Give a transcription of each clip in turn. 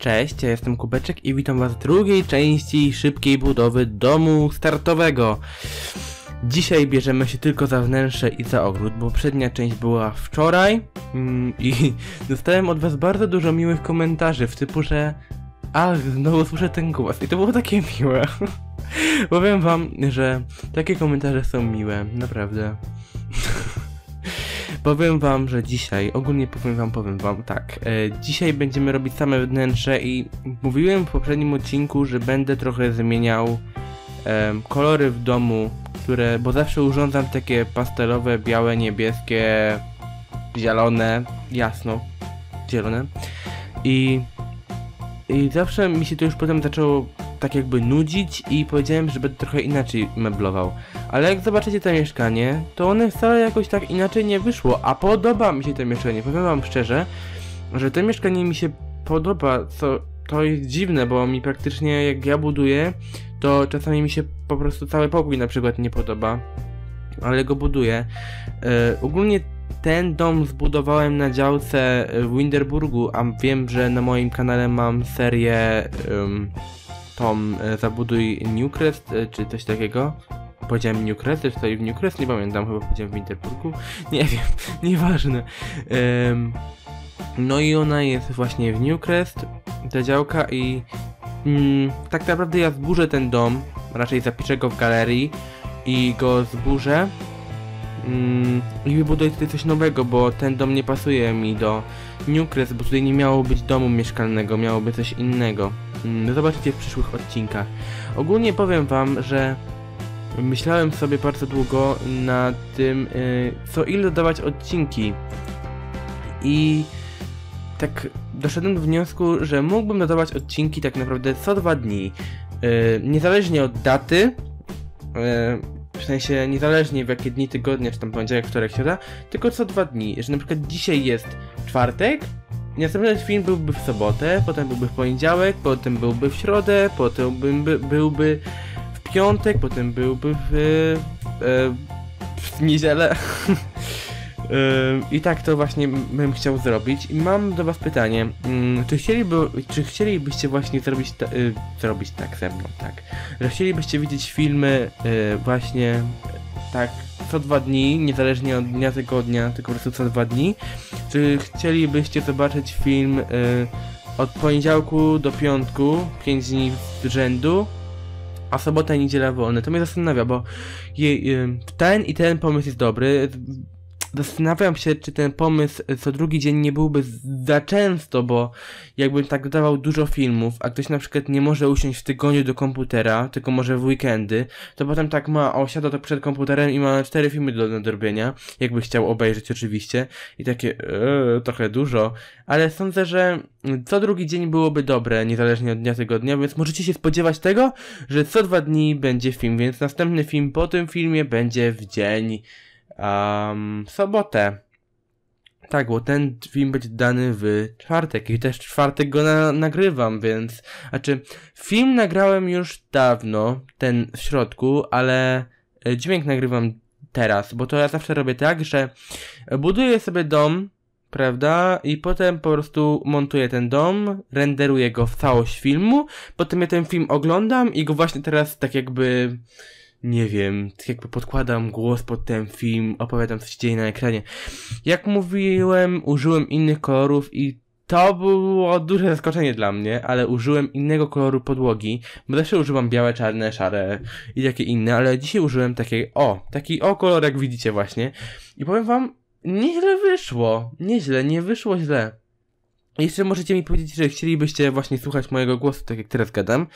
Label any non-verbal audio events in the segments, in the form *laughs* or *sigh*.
Cześć, ja jestem Kubeczek i witam was w drugiej części szybkiej budowy domu startowego. Dzisiaj bierzemy się tylko za wnętrze i za ogród, bo przednia część była wczoraj mm, i *laughs* dostałem od was bardzo dużo miłych komentarzy w typu, że ach, znowu słyszę ten głos i to było takie *laughs* miłe. Powiem wam, że takie komentarze są miłe, naprawdę. *laughs* Powiem wam, że dzisiaj, ogólnie powiem wam, powiem wam, tak, e, dzisiaj będziemy robić same wnętrze i mówiłem w poprzednim odcinku, że będę trochę zmieniał e, kolory w domu, które, bo zawsze urządzam takie pastelowe, białe, niebieskie, zielone, jasno, zielone. I, i zawsze mi się to już potem zaczęło tak jakby nudzić i powiedziałem, że będę trochę inaczej meblował. Ale jak zobaczycie to mieszkanie, to one wcale jakoś tak inaczej nie wyszło, a podoba mi się to mieszkanie. Powiem wam szczerze, że to mieszkanie mi się podoba, co to jest dziwne, bo mi praktycznie jak ja buduję, to czasami mi się po prostu cały pokój na przykład nie podoba, ale go buduję. Yy, ogólnie ten dom zbudowałem na działce w Winterburgu, a wiem, że na moim kanale mam serię um, tą e, zabuduj Newcrest, e, czy coś takiego. Powiedziałem Newcrest, czy stoi w Newcrest, nie pamiętam, chyba powiedziałem w Winterburgu. *laughs* Nie wiem, *laughs* nieważne. Um, no i ona jest właśnie w Newcrest, ta działka i mm, tak naprawdę ja zburzę ten dom, raczej zapiszę go w galerii i go zburzę mm, i wybuduję tutaj coś nowego, bo ten dom nie pasuje mi do Newcrest, bo tutaj nie miało być domu mieszkalnego, miało być coś innego. Mm, zobaczycie w przyszłych odcinkach. Ogólnie powiem wam, że myślałem sobie bardzo długo na tym, yy, co ile dodawać odcinki. I tak doszedłem do wniosku, że mógłbym dodawać odcinki tak naprawdę co dwa dni. Yy, niezależnie od daty, yy, w sensie niezależnie w jakie dni tygodnia, czy tam poniedziałek, wtorek, środa, tylko co dwa dni. Że na przykład dzisiaj jest czwartek, Następny film byłby w sobotę, potem byłby w poniedziałek, potem byłby w środę, potem byłby, byłby w piątek, potem byłby w, e, w niedzielę. *laughs* I tak to właśnie bym chciał zrobić. I mam do was pytanie, mm, czy, chcieliby, czy chcielibyście właśnie zrobić, ta, y, zrobić tak ze mną, tak? Że chcielibyście widzieć filmy y, właśnie tak co dwa dni, niezależnie od dnia tygodnia, tylko po prostu co dwa dni. Czy chcielibyście zobaczyć film y, od poniedziałku do piątku, 5 dni z rzędu, a sobota i niedziela wolne? To mnie zastanawia, bo je, y, ten i ten pomysł jest dobry zastanawiam się, czy ten pomysł co drugi dzień nie byłby za często, bo jakbym tak dodawał dużo filmów, a ktoś na przykład nie może usiąść w tygodniu do komputera, tylko może w weekendy, to potem tak ma, o siada to przed komputerem i ma cztery filmy do nadrobienia, jakby chciał obejrzeć oczywiście, i takie, ee, trochę dużo, ale sądzę, że co drugi dzień byłoby dobre, niezależnie od dnia tygodnia, więc możecie się spodziewać tego, że co dwa dni będzie film, więc następny film po tym filmie będzie w dzień um, sobotę. Tak, bo ten film będzie dany w czwartek i też czwartek go na nagrywam, więc... Znaczy, film nagrałem już dawno, ten w środku, ale e, dźwięk nagrywam teraz, bo to ja zawsze robię tak, że buduję sobie dom, prawda, i potem po prostu montuję ten dom, renderuję go w całość filmu, potem ja ten film oglądam i go właśnie teraz tak jakby nie wiem, tak jakby podkładam głos pod ten film, opowiadam co się dzieje na ekranie. Jak mówiłem, użyłem innych kolorów i to było duże zaskoczenie dla mnie, ale użyłem innego koloru podłogi, bo zawsze używam białe, czarne, szare i takie inne, ale dzisiaj użyłem takiej, o, taki o kolor jak widzicie właśnie. I powiem wam, nieźle wyszło, nieźle, nie wyszło źle. Jeszcze możecie mi powiedzieć, że chcielibyście właśnie słuchać mojego głosu, tak jak teraz gadam.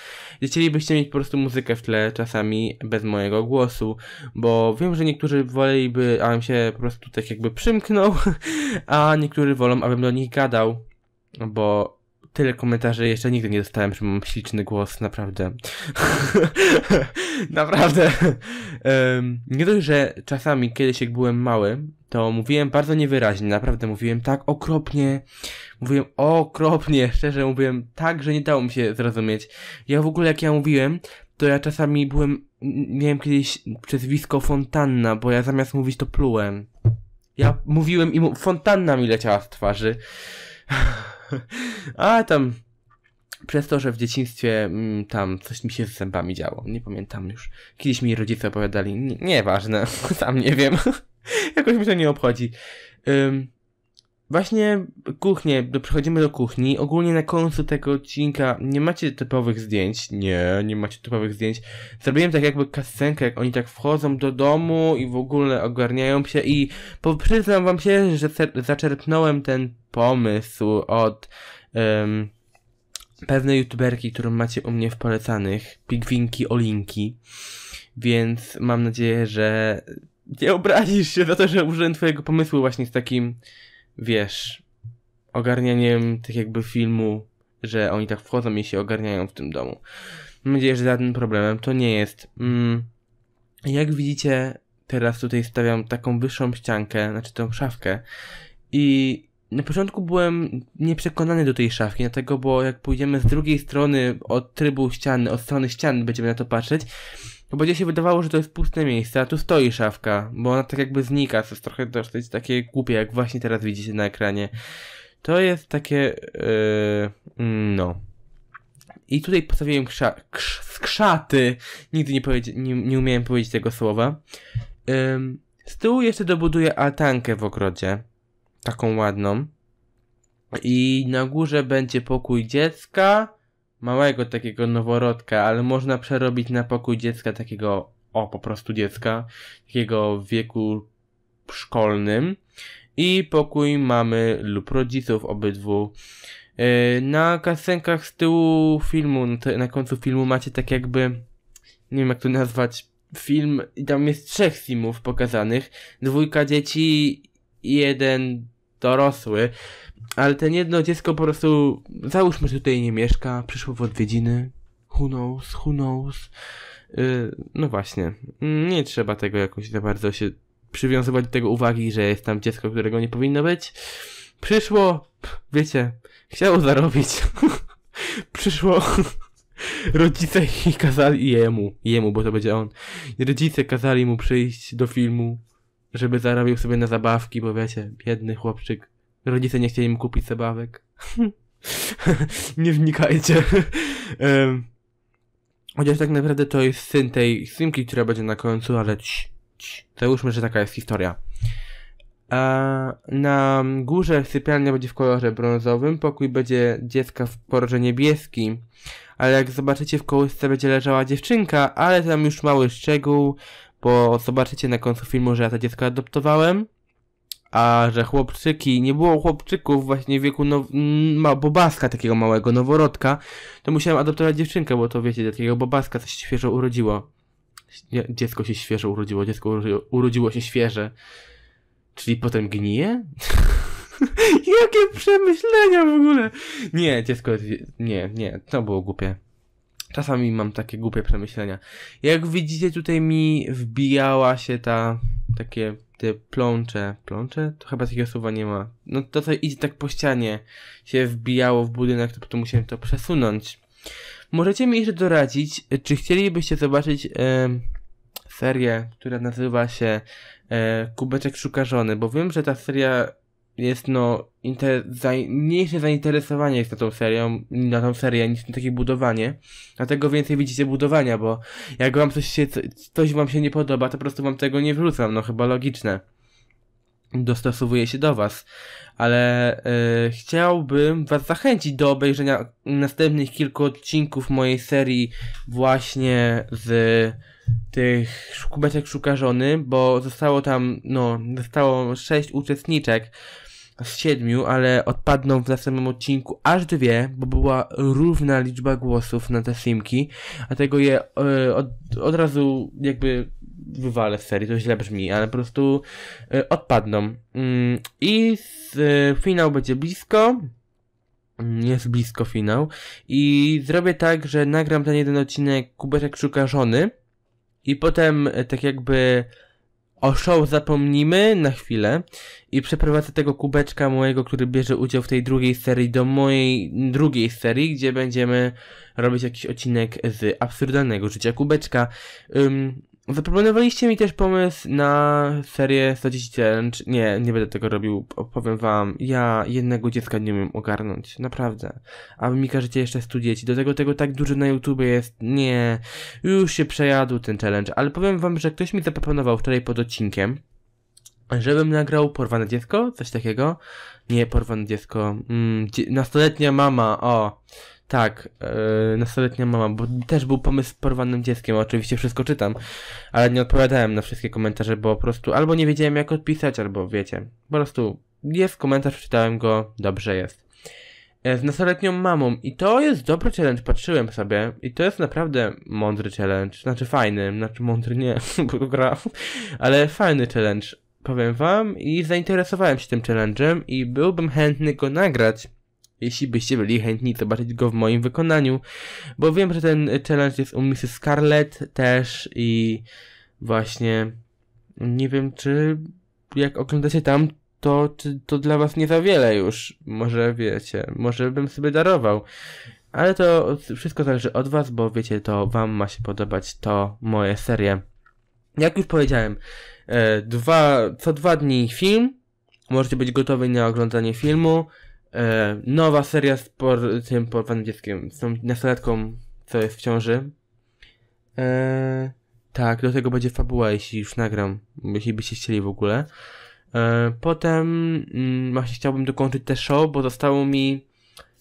Chcielibyście mieć po prostu muzykę w tle czasami bez mojego głosu, bo wiem, że niektórzy woleliby, abym się po prostu tak jakby przymknął, *laughs* a niektórzy wolą, abym do nich gadał, bo tyle komentarzy jeszcze nigdy nie dostałem, że mam śliczny głos, naprawdę. *laughs* naprawdę. Um, nie dość, że czasami kiedyś jak byłem mały, to mówiłem bardzo niewyraźnie, naprawdę mówiłem tak okropnie, mówiłem okropnie, *laughs* szczerze mówiłem tak, że nie dało mi się zrozumieć. Ja w ogóle jak ja mówiłem, to ja czasami byłem, miałem kiedyś przezwisko Fontanna, bo ja zamiast mówić to plułem. Ja mówiłem i mu, fontanna mi leciała z twarzy. *laughs* A tam przez to, że w dzieciństwie mm, tam coś mi się z zębami działo. Nie pamiętam już. Kiedyś mi rodzice opowiadali, nie, nieważne, *laughs* sam nie wiem. *laughs* Jakoś mi to nie obchodzi. Ym, właśnie kuchnię, przechodzimy do kuchni. Ogólnie na końcu tego odcinka nie macie typowych zdjęć. Nie, nie macie typowych zdjęć. Zrobiłem tak jakby kascenkę, jak oni tak wchodzą do domu i w ogóle ogarniają się i przyznam wam się, że zaczerpnąłem ten pomysł od um, pewnej youtuberki, którą macie u mnie w polecanych, Pigwinki Olinki. Więc mam nadzieję, że nie obrazisz się za to, że użyłem twojego pomysłu właśnie z takim, wiesz, ogarnianiem tak jakby filmu, że oni tak wchodzą i się ogarniają w tym domu. Mam nadzieję, że żadnym problemem to nie jest. Mm, jak widzicie, teraz tutaj stawiam taką wyższą ściankę, znaczy tą szafkę i na początku byłem nieprzekonany do tej szafki, dlatego, bo jak pójdziemy z drugiej strony od trybu ściany, od strony ściany będziemy na to patrzeć, to będzie się wydawało, że to jest puste miejsce, a tu stoi szafka, bo ona tak jakby znika, to jest trochę dosyć takie głupie, jak właśnie teraz widzicie na ekranie. To jest takie, yy, no. I tutaj postawiłem krza, krz, skrzaty, nigdy nie, nie, nie umiałem powiedzieć tego słowa. Z tyłu jeszcze dobuduję altankę w ogrodzie taką ładną. I na górze będzie pokój dziecka, małego takiego noworodka, ale można przerobić na pokój dziecka takiego, o po prostu dziecka, takiego w wieku szkolnym. I pokój mamy lub rodziców obydwu. E, na kasenkach z tyłu filmu, na końcu filmu macie tak jakby, nie wiem jak to nazwać, film i tam jest trzech simów pokazanych. Dwójka dzieci jeden dorosły, ale ten jedno dziecko po prostu, załóżmy, że tutaj nie mieszka, przyszło w odwiedziny, who knows, who knows. Yy, no właśnie, nie trzeba tego jakoś za bardzo się przywiązywać do tego uwagi, że jest tam dziecko, którego nie powinno być. Przyszło, wiecie, chciało zarobić. *laughs* Przyszło. *laughs* Rodzice i kazali jemu, jemu, bo to będzie on. Rodzice kazali mu przyjść do filmu żeby zarobił sobie na zabawki, bo wiecie, biedny chłopczyk. Rodzice nie chcieli mu kupić zabawek. *laughs* nie wnikajcie. *laughs* um, chociaż tak naprawdę to jest syn tej synki, która będzie na końcu, ale cii, cii. załóżmy, że taka jest historia. A na górze sypialnia będzie w kolorze brązowym, pokój będzie dziecka w kolorze niebieskim, ale jak zobaczycie w kołysce będzie leżała dziewczynka, ale tam już mały szczegół, bo zobaczycie na końcu filmu, że ja to dziecko adoptowałem, a że chłopczyki, nie było chłopczyków właśnie w wieku now, ma, bobaska takiego małego, noworodka, to musiałem adoptować dziewczynkę, bo to wiecie, takiego bobaska coś świeżo urodziło. Dziecko się świeżo urodziło, dziecko urodziło, urodziło się świeże. Czyli potem gnije? *laughs* Jakie przemyślenia w ogóle! Nie, dziecko, nie, nie, to było głupie. Czasami mam takie głupie przemyślenia. Jak widzicie, tutaj mi wbijała się ta, takie, te plącze, plącze? To chyba takiego słowa nie ma. No to co idzie tak po ścianie, się wbijało w budynek, to potem musiałem to przesunąć. Możecie mi jeszcze doradzić, czy chcielibyście zobaczyć e, serię, która nazywa się e, Kubeczek Szuka Żony, bo wiem, że ta seria jest no inter... mniejsze zainteresowanie jest na tą serią, na tą serię niż na takie budowanie. Dlatego więcej widzicie budowania, bo jak wam coś się, coś wam się nie podoba, to po prostu wam tego nie wrzucam, no chyba logiczne. Dostosowuję się do was. Ale yy, chciałbym was zachęcić do obejrzenia następnych kilku odcinków mojej serii właśnie z tych kubeczek szuka żony, bo zostało tam, no, zostało sześć uczestniczek z siedmiu, ale odpadną w następnym odcinku aż dwie, bo była równa liczba głosów na te simki, a tego je y, od, od razu jakby wywalę z serii, to źle brzmi, ale po prostu y, odpadną. Mm, I z, y, finał będzie blisko. Mm, jest blisko finał. I zrobię tak, że nagram ten jeden odcinek Kubeczek szuka żony. I potem tak jakby o show zapomnimy na chwilę i przeprowadzę tego kubeczka mojego, który bierze udział w tej drugiej serii do mojej drugiej serii, gdzie będziemy robić jakiś odcinek z absurdalnego życia kubeczka. Um, Zaproponowaliście mi też pomysł na serię 110 Challenge. Nie, nie będę tego robił. Opowiem wam, ja jednego dziecka nie umiem ogarnąć. Naprawdę. A wy mi każecie jeszcze 100 dzieci. Do tego tego tak dużo na YouTube jest. Nie. Już się przejadł ten challenge. Ale powiem wam, że ktoś mi zaproponował wczoraj pod odcinkiem, żebym nagrał porwane dziecko, coś takiego. Nie, porwane dziecko. Mm, nastoletnia mama, o. Tak, yy, nastoletnia mama, bo też był pomysł z porwanym dzieckiem, oczywiście wszystko czytam, ale nie odpowiadałem na wszystkie komentarze, bo po prostu albo nie wiedziałem jak odpisać, albo wiecie, po prostu jest komentarz, czytałem go, dobrze jest. Z nastoletnią mamą i to jest dobry challenge, patrzyłem sobie i to jest naprawdę mądry challenge, znaczy fajny, znaczy mądry nie, *laughs* bo gra, ale fajny challenge, powiem wam i zainteresowałem się tym challenge'em i byłbym chętny go nagrać jeśli byście byli chętni zobaczyć go w moim wykonaniu, bo wiem, że ten challenge jest u Mrs. Scarlett też i właśnie nie wiem, czy jak oglądacie tam, to czy to dla was nie za wiele już. Może wiecie, może bym sobie darował. Ale to wszystko zależy od was, bo wiecie, to wam ma się podobać to moje serie. Jak już powiedziałem, e, dwa, co dwa dni film. Możecie być gotowi na oglądanie filmu. E, nowa seria z tym porwanym dzieckiem, z tą nastolatką, co jest w ciąży. E, tak, do tego będzie fabuła, jeśli już nagram, jeśli byście chcieli w ogóle. E, potem mm, właśnie chciałbym dokończyć te show, bo zostało mi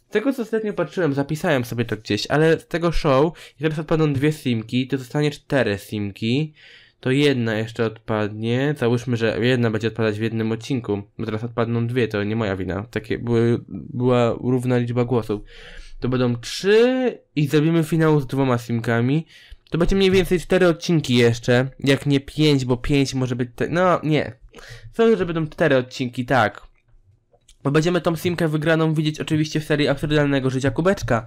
z tego co ostatnio patrzyłem, zapisałem sobie to gdzieś, ale z tego show, jeżeli teraz odpadną dwie simki, to zostanie cztery simki to jedna jeszcze odpadnie. Załóżmy, że jedna będzie odpadać w jednym odcinku, bo teraz odpadną dwie, to nie moja wina. Takie były, była równa liczba głosów. To będą trzy i zrobimy finał z dwoma simkami. To będzie mniej więcej cztery odcinki jeszcze, jak nie pięć, bo pięć może być... Te... No, nie. Sądzę, że będą cztery odcinki, tak. Będziemy tą simkę wygraną widzieć oczywiście w serii absurdalnego życia kubeczka.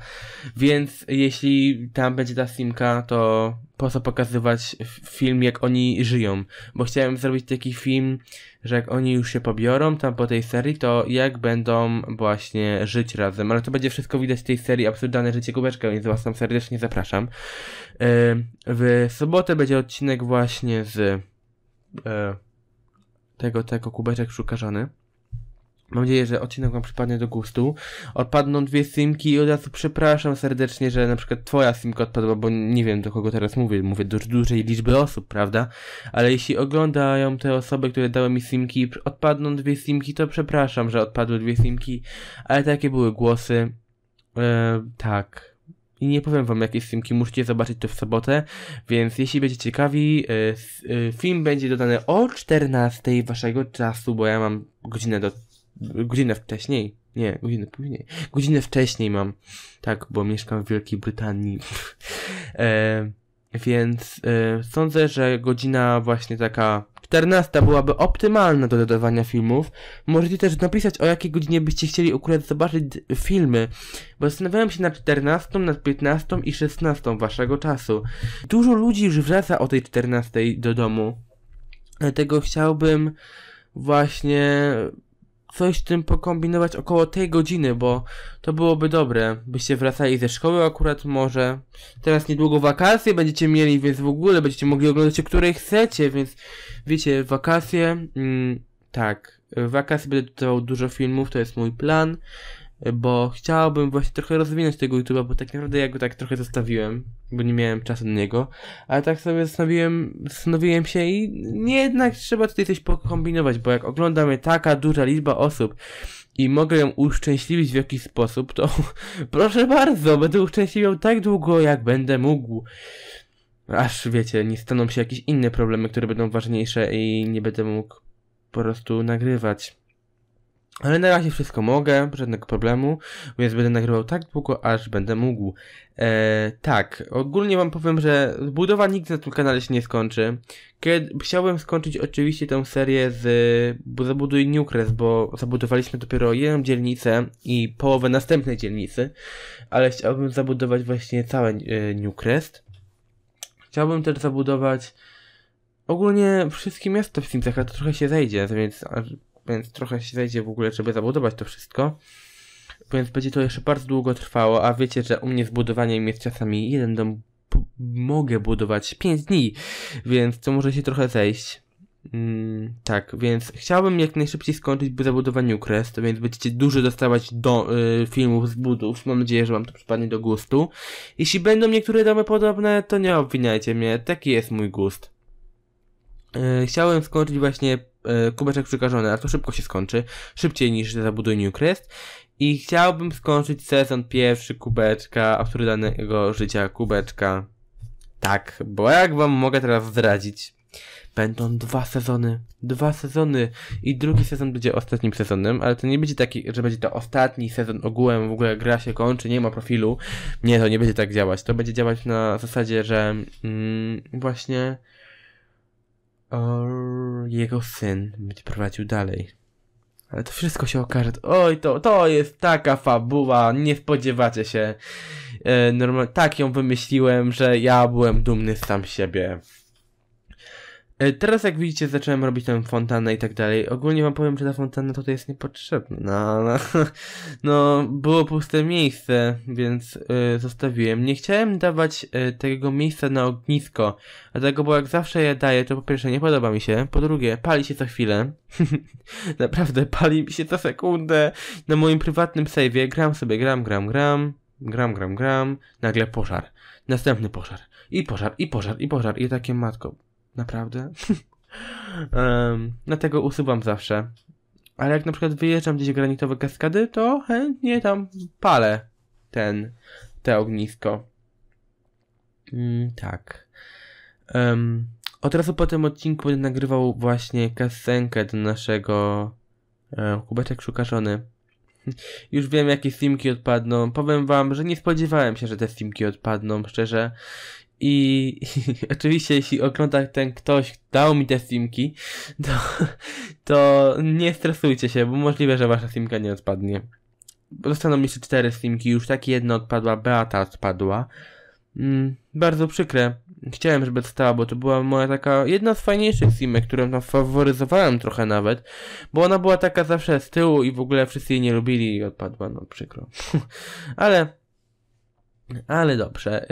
Więc jeśli tam będzie ta simka, to po co pokazywać film, jak oni żyją? Bo chciałem zrobić taki film, że jak oni już się pobiorą tam po tej serii, to jak będą właśnie żyć razem. Ale to będzie wszystko widać w tej serii Absurdalne życie kubeczka, więc was tam serdecznie zapraszam. E, w sobotę będzie odcinek właśnie z e, tego, tego kubeczek szuka żony. Mam nadzieję, że odcinek wam przypadnie do gustu. Odpadną dwie simki i od razu przepraszam serdecznie, że na przykład twoja simka odpadła, bo nie wiem do kogo teraz mówię. Mówię do dużej liczby osób, prawda? Ale jeśli oglądają te osoby, które dały mi simki, odpadną dwie simki, to przepraszam, że odpadły dwie simki. Ale takie były głosy. Eee, tak. I nie powiem wam jakie simki, musicie zobaczyć to w sobotę, więc jeśli będziecie ciekawi, yy, film będzie dodany o 14 waszego czasu, bo ja mam godzinę do godzinę wcześniej. Nie, godzinę później. Godzinę wcześniej mam. Tak, bo mieszkam w Wielkiej Brytanii. *laughs* e, więc e, sądzę, że godzina właśnie taka 14 byłaby optymalna do dodawania filmów. Możecie też napisać, o jakiej godzinie byście chcieli akurat zobaczyć filmy, bo zastanawiałem się nad 14, nad 15 i 16 waszego czasu. Dużo ludzi już wraca o tej 14 do domu. Dlatego chciałbym właśnie coś tym pokombinować około tej godziny, bo to byłoby dobre. Byście wracali ze szkoły akurat może. Teraz niedługo wakacje będziecie mieli, więc w ogóle będziecie mogli oglądać której chcecie, więc wiecie, wakacje, mm, tak, wakacje będę dodawał dużo filmów, to jest mój plan bo chciałbym właśnie trochę rozwinąć tego YouTube'a, bo tak naprawdę ja go tak trochę zostawiłem, bo nie miałem czasu na niego, ale tak sobie zastanowiłem, zastanowiłem się i nie jednak trzeba tutaj coś pokombinować, bo jak ogląda mnie taka duża liczba osób i mogę ją uszczęśliwić w jakiś sposób, to *laughs* proszę bardzo, będę uszczęśliwiał tak długo, jak będę mógł. Aż wiecie, nie staną się jakieś inne problemy, które będą ważniejsze i nie będę mógł po prostu nagrywać. Ale na razie wszystko mogę, żadnego problemu, więc będę nagrywał tak długo, aż będę mógł. E, tak, ogólnie wam powiem, że budowa nigdy na tym kanale się nie skończy. Kiedy, chciałbym skończyć oczywiście tę serię z bo Zabuduj Newcrest, bo zabudowaliśmy dopiero jedną dzielnicę i połowę następnej dzielnicy, ale chciałbym zabudować właśnie całe e, Newcrest. Chciałbym też zabudować ogólnie wszystkie miasta w Simsach, ale to trochę się zejdzie, więc więc trochę się zejdzie w ogóle, żeby zabudować to wszystko. Więc będzie to jeszcze bardzo długo trwało, a wiecie, że u mnie z budowaniem jest czasami jeden dom mogę budować 5 dni, więc to może się trochę zejść. Mm, tak, więc chciałbym jak najszybciej skończyć zabudowanie New Crest, więc będziecie dużo dostawać do, y, filmów z budów. Mam nadzieję, że wam to przypadnie do gustu. Jeśli będą niektóre domy podobne, to nie obwiniajcie mnie, taki jest mój gust. Y, chciałem skończyć właśnie kubeczek przekażony, a to szybko się skończy. Szybciej niż zabuduję New Crest. I chciałbym skończyć sezon pierwszy kubeczka, absurdalnego życia kubeczka. Tak, bo jak wam mogę teraz zdradzić, będą dwa sezony. Dwa sezony. I drugi sezon będzie ostatnim sezonem, ale to nie będzie taki, że będzie to ostatni sezon ogółem, w ogóle gra się kończy, nie ma profilu. Nie, to nie będzie tak działać. To będzie działać na zasadzie, że mm, właśnie jego syn będzie prowadził dalej. Ale to wszystko się okaże. Oj, to, to jest taka fabuła, nie spodziewacie się. E, normal, tak ją wymyśliłem, że ja byłem dumny sam siebie. E, teraz jak widzicie zacząłem robić tę fontannę i tak dalej. Ogólnie wam powiem, że ta fontanna tutaj jest niepotrzebna. No, no, *laughs* no było puste miejsce, więc y, zostawiłem. Nie chciałem dawać y, tego miejsca na ognisko, dlatego bo jak zawsze je daję, to po pierwsze nie podoba mi się, po drugie pali się co chwilę. *laughs* Naprawdę pali mi się co sekundę. Na moim prywatnym save'ie gram sobie, gram, gram, gram, gram, gram, gram, nagle pożar. Następny pożar. I pożar, i pożar, i pożar. I takie matko Naprawdę. *laughs* um, dlatego usuwam zawsze. Ale jak na przykład wyjeżdżam gdzieś granitowe kaskady, to chętnie tam palę ten, te ognisko. Mm, tak. Um, od razu po tym odcinku będę nagrywał właśnie kasenkę do naszego e, kubeczek szukarzony. *laughs* Już wiem jakie simki odpadną. Powiem wam, że nie spodziewałem się, że te simki odpadną, szczerze. I, I, *laughs* oczywiście, jeśli ogląda ten ktoś, dał mi te simki, to, to nie stresujcie się, bo możliwe, że wasza simka nie odpadnie. Zostaną jeszcze cztery simki, już tak jedna odpadła, Beata odpadła. Mm, bardzo przykre. Chciałem, żeby została, bo to była moja taka jedna z fajniejszych simek, którą tam faworyzowałem trochę nawet, bo ona była taka zawsze z tyłu i w ogóle wszyscy jej nie lubili i odpadła, no przykro. *laughs* Ale ale dobrze.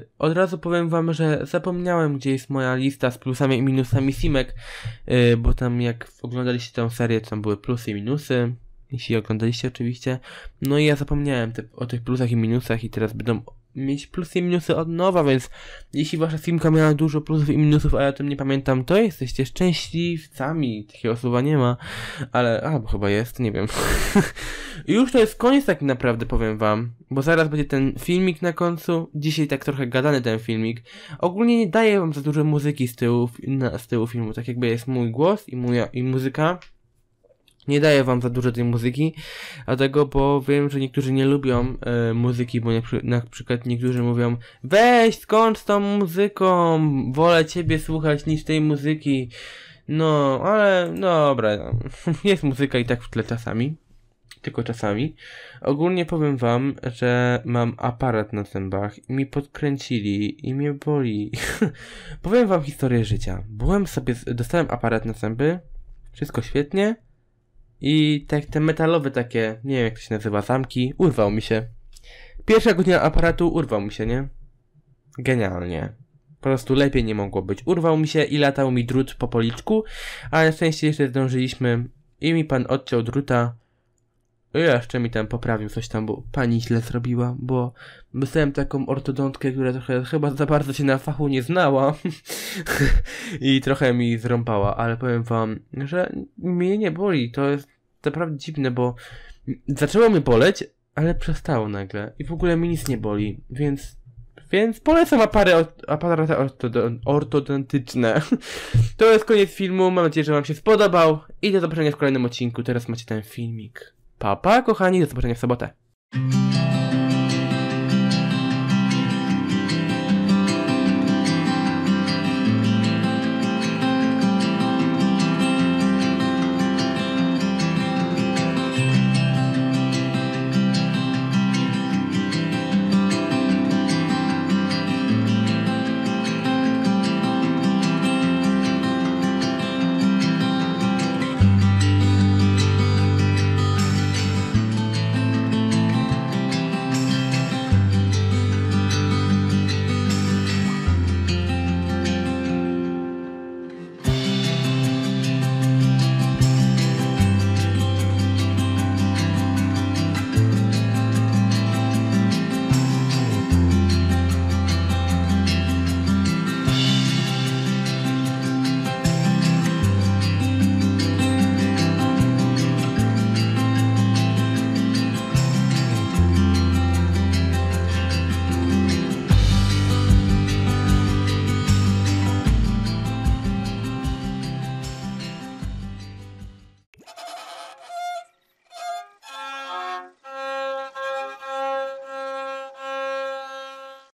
Yy, od razu powiem wam, że zapomniałem, gdzie jest moja lista z plusami i minusami simek, yy, bo tam jak oglądaliście tę serię, to tam były plusy i minusy. Jeśli oglądaliście oczywiście. No i ja zapomniałem te, o tych plusach i minusach i teraz będą mieć plusy i minusy od nowa, więc jeśli wasza filmka miała dużo plusów i minusów, a ja o tym nie pamiętam, to jesteście szczęśliwcami. Takiego słowa nie ma, ale, albo chyba jest, nie wiem. *laughs* Już to jest koniec tak naprawdę, powiem wam, bo zaraz będzie ten filmik na końcu. Dzisiaj tak trochę gadany ten filmik. Ogólnie nie daję wam za dużo muzyki z tyłu, na, z tyłu filmu, tak jakby jest mój głos i, mój, i muzyka. Nie daję wam za dużo tej muzyki, dlatego, bo wiem, że niektórzy nie lubią e, muzyki, bo na, przykład niektórzy mówią Weź, skończ z tą muzyką, wolę ciebie słuchać niż tej muzyki. No, ale no, dobra, *laughs* jest muzyka i tak w tle czasami, tylko czasami. Ogólnie powiem wam, że mam aparat na zębach i mi podkręcili i mnie boli. *laughs* powiem wam historię życia. Byłem sobie, dostałem aparat na zęby, wszystko świetnie, i te metalowe takie, nie wiem jak to się nazywa, zamki, urwał mi się. Pierwsza godzina aparatu urwał mi się, nie? Genialnie. Po prostu lepiej nie mogło być. Urwał mi się i latał mi drut po policzku, ale na szczęście jeszcze zdążyliśmy i mi pan odciął druta. I jeszcze mi tam poprawił coś tam, bo pani źle zrobiła, bo dostałem taką ortodontkę, która trochę chyba za bardzo się na fachu nie znała *laughs* i trochę mi zrąbała, ale powiem wam, że mnie nie boli, to jest naprawdę dziwne, bo zaczęło mnie boleć, ale przestało nagle i w ogóle mi nic nie boli, więc więc polecam aparaty, aparaty ortodontyczne. *laughs* To jest koniec filmu, mam nadzieję, że wam się spodobał i do zobaczenia w kolejnym odcinku. Teraz macie ten filmik. Pa, pa kochani, do zobaczenia w sobotę.